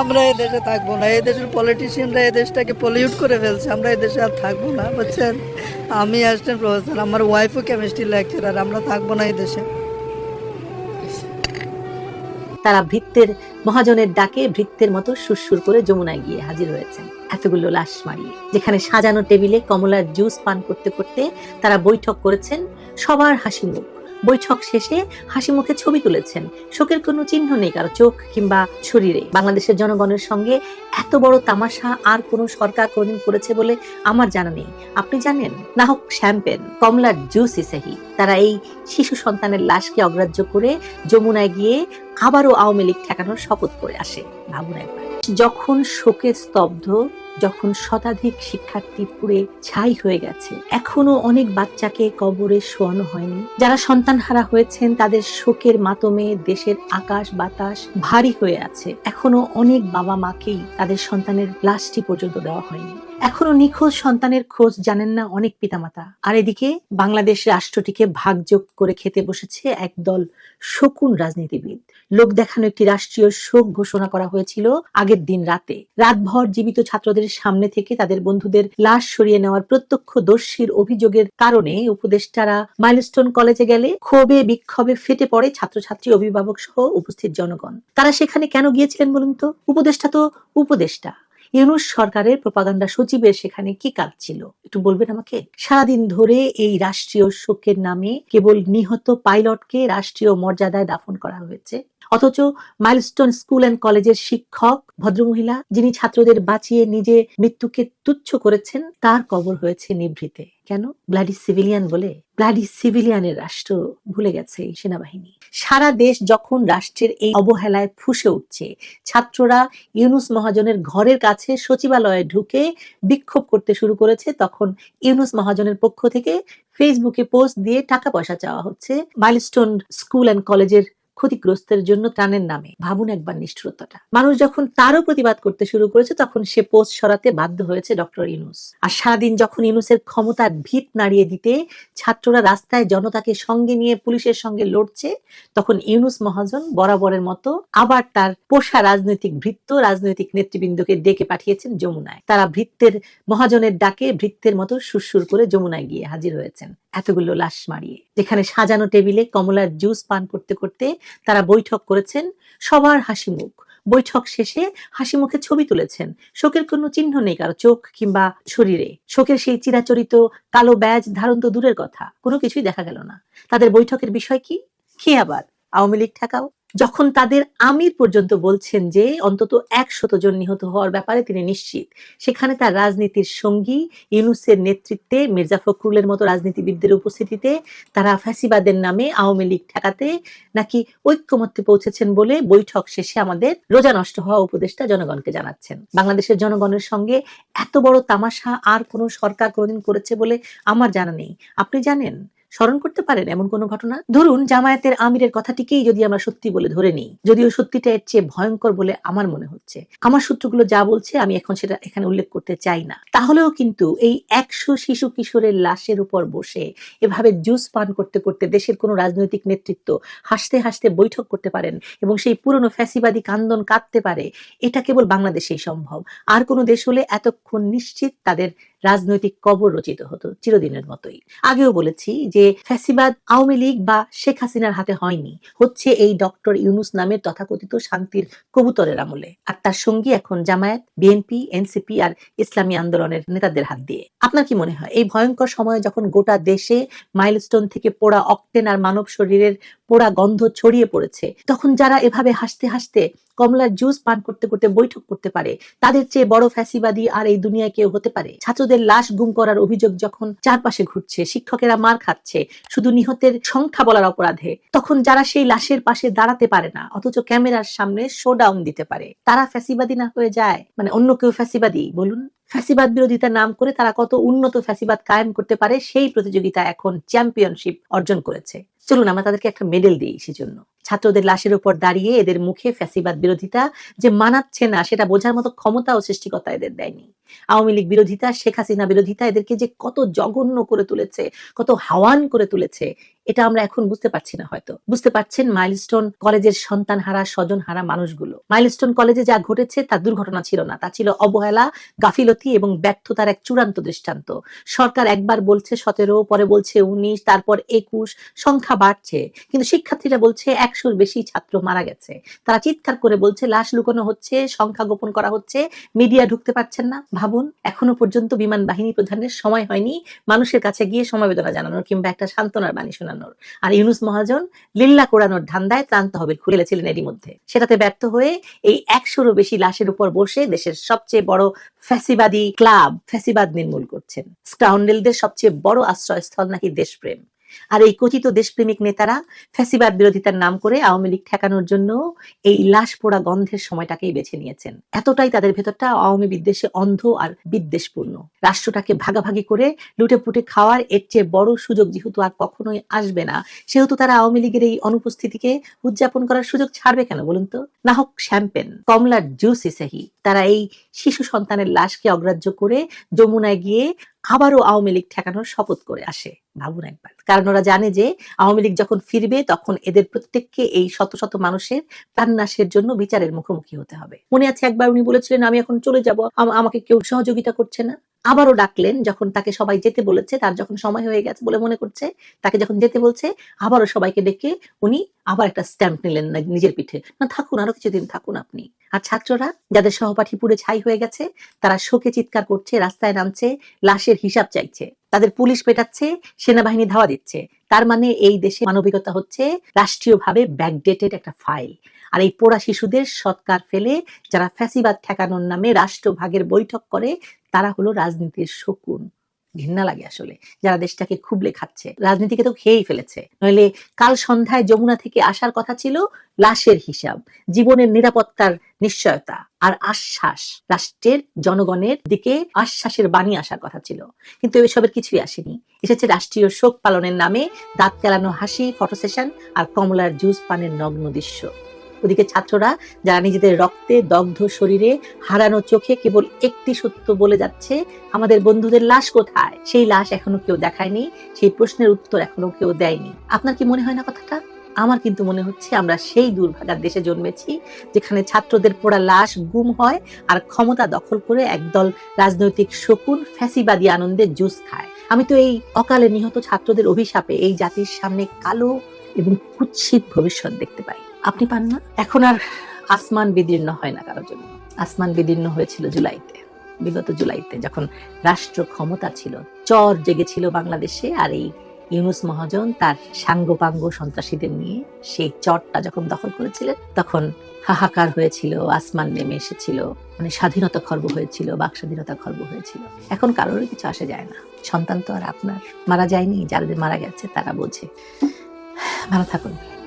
আমরা এই দেশে থাকব না। এই দেশের পলিটিশিয়ানরা এই দেশটাকে পলিউট করে ফেলছে। আমরা এই দেশে আর থাকব না, বুঝছেন? আমি অ্যাসিস্ট্যান্ট প্রফেসর আমার ওয়াইফও কেমিস্ট্রি লেকচারার আমরা থাকব না এই দেশে। তারা ভৃত্যের, মহাজনের ডাকে ভৃত্যের মতো সুরসুর করে যমুনায় গিয়ে হাজির হয়েছেন। এতগুলো লাশ মারিয়ে, যেখানে সাজানো টেবিলে কমলার জুস পান করতে করতে তারা বৈঠক করেছেন সবার হাসি মুখ। বৈঠক শেষে হাসি মুখে ছবি তুলেছেন। শোকের কোনো চিহ্ন নেই কারও চোখ কিংবা শরীরে। বাংলাদেশের জনগণের সঙ্গে এত বড় তামাশা আর কোন সরকার কোনদিন করেছে বলে আমার জানা নেই। আপনি জানেন না হোক শ্যাম্পেন কমলার জুস ইসাহি তারা এই শিশু সন্তানের লাশকে অগ্রাহ্য করে যমুনায় গিয়ে আবারও আওয়ামী লীগ ঠেকানোর শপথ করে আসে। ভাবুন একবার। যখন শোকে স্তব্ধ যখন শতাধিক শিক্ষার্থী পুড়ে ছাই হয়ে গেছে, এখনও অনেক বাচ্চাকে কবরে শোয়ানো হয়নি। যারা সন্তানহারা হয়েছেন, তাদের শোকের মাতমে দেশের আকাশ বাতাস ভারী হয়ে আছে। এখনও অনেক বাবা মাকেই তাদের সন্তানের লাশটি পর্যন্ত দেওয়া হয়নি। এখনও নিখোঁজ সন্তানের খোঁজ জানেন না অনেক পিতামাতা। আর এদিকে বাংলাদেশ রাষ্ট্রটিকে ভাগযোগ করে খেতে বসেছে একদল শকুন রাজনীতিবিদ। লোক দেখানো একটি রাষ্ট্রীয় শোক ঘোষণা করা হয়েছিল আগের দিন রাতে। রাতভর জীবিত ছাত্রদের সামনে থেকে তাদের বন্ধুদের লাশ সরিয়ে নেওয়ার প্রত্যক্ষদর্শীর অভিযোগের কারণে উপদেষ্টারা মাইলস্টোন কলেজে গেলে ক্ষোভে, বিক্ষোভে ফেটে পড়ে ছাত্রছাত্রী, অভিভাবক সহ উপস্থিত জনগণ। তারা সেখানে কেন গিয়েছিলেন বলুন তো? উপদেষ্টা তো উপদেষ্টা। ইউনুস সরকারের প্রপাগান্ডা সচিবের সেখানে কি কাজ ছিল? একটু বলবেন আমাকে? সারাদিন ধরে এই রাষ্ট্রীয় শোকের নামে কেবল নিহত পাইলটকে রাষ্ট্রীয় মর্যাদায় দাফন করা হয়েছে। অথচ মাইলস্টোন স্কুল অ্যান্ড কলেজের শিক্ষক, ভদ্রমহিলা, যিনি ছাত্রদের বাঁচিয়ে নিজে মৃত্যুকে তুচ্ছ করেছেন, তার কবর হয়েছে নিভৃতে। কেন? ব্লাডি সিভিলিয়ান বলে? ব্লাডি সিভিলিয়ানের রাষ্ট্র ভুলে গেছে এই সেনাবাহিনী। সারা দেশ যখন রাষ্ট্রের এই অবহেলায় ফুসে উঠছে, ছাত্ররা ইউনুস মহাজনের ঘরের কাছে সচিবালয়ে ঢুকে বিক্ষোভ করতে শুরু করেছে, তখন ইউনুস মহাজনের পক্ষ থেকে ফেসবুকে পোস্ট দিয়ে টাকা পয়সা চাওয়া হচ্ছে মাইলস্টোন স্কুল অ্যান্ড কলেজের ক্ষতিগ্রস্তের জন্য ত্রাণের নামে। ভাবুন একবার নিষ্ঠুরতাটা। মানুষ যখন তারও প্রতিবাদ করতে শুরু করেছে, তখন সে পোস্ট সরাতে বাধ্য হয়েছে ডক্টর ইউনুস। আর সারাদিন যখন ইউনুসের ক্ষমতার ভিত নাড়িয়ে দিতে ছাত্ররা রাস্তায় জনতাকে সঙ্গে নিয়ে পুলিশের সঙ্গে লড়ছে, তখন ইউনুস মহাজন বরাবরের মতো আবার তার পোষা রাজনৈতিক ভৃত্য, রাজনৈতিক নেতৃবৃন্দকে ডেকে পাঠিয়েছেন যমুনায়। তারা ভৃত্যের, মহাজনের ডাকে ভৃত্যের মতো সুরসুর করে যমুনায় গিয়ে হাজির হয়েছেন। এতগুলো লাশ মারিয়ে। যেখানে সাজানো টেবিলে কমলার জুস পান করতে করতে তারা বৈঠক করেছেন। সবার হাসি মুখ। বৈঠক শেষে হাসি মুখে ছবি তুলেছেন। শোকের কোনো চিহ্ন নেই কারও চোখ কিংবা শরীরে। শোকের সেই চিরাচরিত কালো ব্যাজ ধারণ তো দূরের কথা। কোনো কিছুই দেখা গেল না। তাদের বৈঠকের বিষয় কি? কি আবার? আওয়ামী লীগ ঠেকাও? যখন তাদের আমির পর্যন্ত বলছেন যে অন্তত একশত জন নিহত হওয়ার ব্যাপারে তিনি নিশ্চিত। সেখানে তার রাজনীতির সঙ্গী ইউনুসের নেতৃত্বে মির্জা ফখরুলের মতো রাজনীতিবিদদের উপস্থিতিতে তারা ফ্যাসিবাদের নামে আওয়ামী লীগ ঠেকাতে নাকি ঐক্যমত্যে পৌঁছেছেন বলে বৈঠক শেষে আমাদের রোজা নষ্ট হওয়া উপদেষ্টা জনগণকে জানাচ্ছেন। বাংলাদেশের জনগণের সঙ্গে এত বড় তামাশা আর কোনো সরকার কোনোদিন করেছে বলে আমার জানা নেই। আপনি জানেন? স্মরণ করতে পারেন এমন কোনো ঘটনা? ধরুন, জামায়াতের আমিরের কথাটিকেই যদি আমরা সত্যি বলে ধরে নিই, যদিও সত্যিটা এর চেয়ে ভয়ঙ্কর বলে আমার মনে হচ্ছে। আমার সূত্রগুলো যা বলছে, আমি এখন সেটা এখানে উল্লেখ করতে চাই না। তাহলেও কিন্তু এই একশো শিশু কিশোরের লাশের উপর বসে এভাবে জুস পান করতে করতে দেশের কোনো রাজনৈতিক নেতৃত্ব হাসতে হাসতে বৈঠক করতে পারেন এবং সেই পুরনো ফ্যাসিবাদী কান্দন কাঁদতে পারে, এটা কেবল বাংলাদেশেই সম্ভব। আর কোনো দেশ হলে এতক্ষণ নিশ্চিত তাদের রাজনৈতিক কবর রচিত হতো চিরদিনের মতোই। আগেও বলেছি যে ফ্যাসিবাদ আওয়ামী লীগ বা শেখ হাসিনার হাতে হয়নি। হচ্ছে এই ডক্টর ইউনুস নামের তথাকথিত শান্তির কবুতরের আমলে। আর তার সঙ্গী এখন জামায়াত, বিএনপি, এনসিপি আর ইসলামী আন্দোলনের নেতাদের হাত দিয়ে। আপনার কি মনে হয়, এই ভয়ঙ্কর সময়ে যখন গোটা দেশে মাইলস্টোন থেকে পোড়া অক্টেন আর মানব শরীরের পোড়া গন্ধ ছড়িয়ে পড়েছে, তখন যারা এভাবে হাসতে হাসতে কমলার জুস পান করতে করতে বৈঠক করতে পারে, তাদের চেয়ে বড় ফ্যাসিবাদী আর এই দুনিয়ায় কেউ হতে পারে? ছাত্রদের লাশ গুম করার অভিযোগ যখন চারপাশে ঘুরছে, শিক্ষকেরা মার খাচ্ছে, শুধু নিহতের সংখ্যা বলার অপরাধে, তখন যারা সেই লাশের পাশে দাঁড়াতে পারে না, অথচ ক্যামেরার সামনে শোডাউন দিতে পারে, তারা ফ্যাসিবাদী না হয়ে যায়? মানে অন্য কেউ ফ্যাসিবাদী? বলুন। ফ্যাসিবাদ বিরোধিতা নাম করে তারা কত উন্নত ফ্যাসিবাদ কায়েম করতে পারে, সেই প্রতিযোগিতা এখন চ্যাম্পিয়নশিপ অর্জন করেছে। চলুন, আমরা তাদেরকে একটা মেডেল দিই সেজন্য ছাত্রদের লাশের উপর দাঁড়িয়ে এদের মুখে ফ্যাসিবাদ বিরোধিতা যে মানাচ্ছে না, সেটা বোঝার মতো ক্ষমতা ও সৃষ্টিকর্তা এদের দেয়নি। আওয়ামী লীগ বিরোধিতা, শেখ হাসিনা বিরোধিতা এদেরকে যে কত জঘন্য করে তুলেছে, কত হাওয়ান করে তুলেছে, এটা আমরা এখন বুঝতে পারছি না হয়তো। বুঝতে পারছেন মাইলস্টোন কলেজের সন্তান হারা স্বজন হারা মানুষগুলো। মাইলস্টোন কলেজে যা ঘটেছে তা দুর্ঘটনা ছিল না। তা ছিল অবহেলা, গাফিলতি এবং ব্যর্থতার এক চূড়ান্ত দৃষ্টান্ত। সরকার একবার বলছে সতেরো, পরে বলছে উনিশ, তারপর একুশ, সংখ্যা বাড়ছে। কিন্তু শিক্ষার্থীরা বলছে একশোর বেশি ছাত্র মারা গেছে। তারা চিৎকার করে বলছে, লাশ লুকানো হচ্ছে, সংখ্যা গোপন করা হচ্ছে, মিডিয়া ঢুকতে পারছেন না। ভাবুন, এখনও পর্যন্ত বিমান বাহিনী প্রধানের সময় হয়নি, মানুষের কাছে গিয়ে সমবেদনা জানানোর কিংবা একটা সান্ত্বনার বাণী শোনানোর। আর ইউনুস মহাজন লিল্লা কোড়ানোর ধান্দায় ত্রান্ত হবে খুলেছিলেন এরই মধ্যে। সেটাতে ব্যর্থ হয়ে এই একশোরও বেশি লাশের উপর বসে দেশের সবচেয়ে বড় ফ্যাসিবাদী ক্লাব, ফ্যাসিবাদ নির্মূল করছেন। স্কাউন্ডেলদের সবচেয়ে বড় আশ্রয়স্থল নাকি দেশপ্রেম? আর এই কথিত দেশপ্রেমিক নেতারা ফ্যাসিবাদ বিরোধিতার নাম করে আওয়ামী লীগ ঠেকানোর জন্য এই লাশ পোড়া গন্ধের সময়টাকেই বেছে নিয়েছেন। এতটাই তাদের ভেতরটা আওয়ামী বিদ্বেষে অন্ধ আর বিদ্বেষপূর্ণ। রাষ্ট্রটাকে ভাগাভাগি করে লুটে পুটে খাওয়ার এর চেয়ে বড় সুযোগ যেহেতু আর কখনোই আসবে না, সেহেতু তারা আওয়ামী লীগের এই অনুপস্থিতিকে উদযাপন করার সুযোগ ছাড়বে কেন বলুন তো? না হোক, শ্যাম্পেন, কমলার জুস ইসাহি তারা এই শিশু সন্তানের লাশকে অগ্রাহ্য করে যমুনায় গিয়ে আবারও আওয়ামী লীগ ঠেকানোর শপথ করে আসে। ভাবুন একবার। কারণ ওরা জানে যে আওয়ামী লীগ যখন ফিরবে, তখন এদের প্রত্যেককে এই শত শত মানুষের প্রাণনাশের জন্য বিচারের মুখোমুখি হতে হবে। মনে আছে একবার উনি বলেছিলেন, আমি এখন চলে যাব আমাকে কেউ সহযোগিতা করছে না? আবারও ডাকলেন যখন তাকে সবাই যেতে বলেছে, তার যখন সময় হয়ে গেছে বলে মনে করছে, তাকে যখন যেতে বলছে, আবারও সবাইকে ডেকে উনি আবার একটা স্ট্যাম্প নিলেন না নিজের পিঠে। না, থাকুন, আরও কিছুদিন থাকুন আপনি। আর ছাত্ররা, যাদের সহপাঠী পুড়ে ছাই হয়ে গেছে, তারা শোকে চিৎকার করছে, রাস্তায় নামছে, লাশের হিসাব চাইছে। তাদের পুলিশ পেটাচ্ছে, সেনাবাহিনী ধাওয়া দিচ্ছে। তার মানে এই দেশে মানবিকতা হচ্ছে রাষ্ট্রীয়ভাবে ব্যাকডেটেড একটা ফাইল আর এই পোড়া শিশুদের সৎকার ফেলে যারা ফ্যাসিবাদ ঠেকানোর নামে রাষ্ট্রভাগের বৈঠক করে, তারা হলো রাজনীতির শকুন। ঘৃণা লাগে আসলে। যারা দেশটাকে খুবলে খাচ্ছে, রাজনীতিকে তো খেয়েই ফেলেছে। নইলে কাল সন্ধ্যায় যমুনা থেকে আসার কথা ছিল লাশের হিসাব, জীবনের নিরাপত্তার নিশ্চয়তা আর আশ্বাস। রাষ্ট্রের, জনগণের দিকে আশ্বাসের বাণী আসার কথা ছিল। কিন্তু এসবের কিছুই আসেনি। এসেছে রাষ্ট্রীয় শোক পালনের নামে দাঁত চালানো হাসি, ফটো সেশন আর কমলার জুস পানের নগ্ন দৃশ্য। ওদিকে ছাত্ররা, যারা নিজেদের রক্তে দগ্ধ শরীরে হারানো চোখে কেবল একটি সত্য বলে যাচ্ছে, আমাদের বন্ধুদের লাশ কোথায়? সেই লাশ এখনও কেউ দেখায়নি, সেই প্রশ্নের উত্তর এখনও কেউ দেয়নি। আপনার কি মনে হয় না কথাটা? আমার কিন্তু মনে হচ্ছে আমরা সেই দুর্ভাগার দেশে জন্মেছি, যেখানে ছাত্রদের পোড়া লাশ গুম হয় আর ক্ষমতা দখল করে একদল রাজনৈতিক শকুন ফ্যাসিবাদী আনন্দে জুস খায়। আমি তো এই অকালে নিহত ছাত্রদের অভিশাপে এই জাতির সামনে কালো এবং কুৎসিত ভবিষ্যৎ দেখতে পাই। আপনি পান না? এখন আর আসমান বিদীর্ণ হয় না কারোর জন্য। আসমান বিদীর্ণ হয়েছিল জুলাইতে, বিগত জুলাইতে, যখন রাষ্ট্র ক্ষমতা ছিল। চর জেগেছিল বাংলাদেশে আর এই ইউনুস মহাজন তার সাঙ্গপাঙ্গ সন্ত্রাসীদের নিয়ে সেই চরটা যখন দখল করেছিলেন, তখন হাহাকার হয়েছিল, আসমান নেমে এসেছিল মানে স্বাধীনতা খর্ব হয়েছিল, বাক স্বাধীনতা খর্ব হয়েছিল। এখন কারোর কিছু আসে যায় না। সন্তান তো আর আপনার। মারা যায়নি, যাদের মারা গেছে তারা বোঝে। ভালো থাকুন।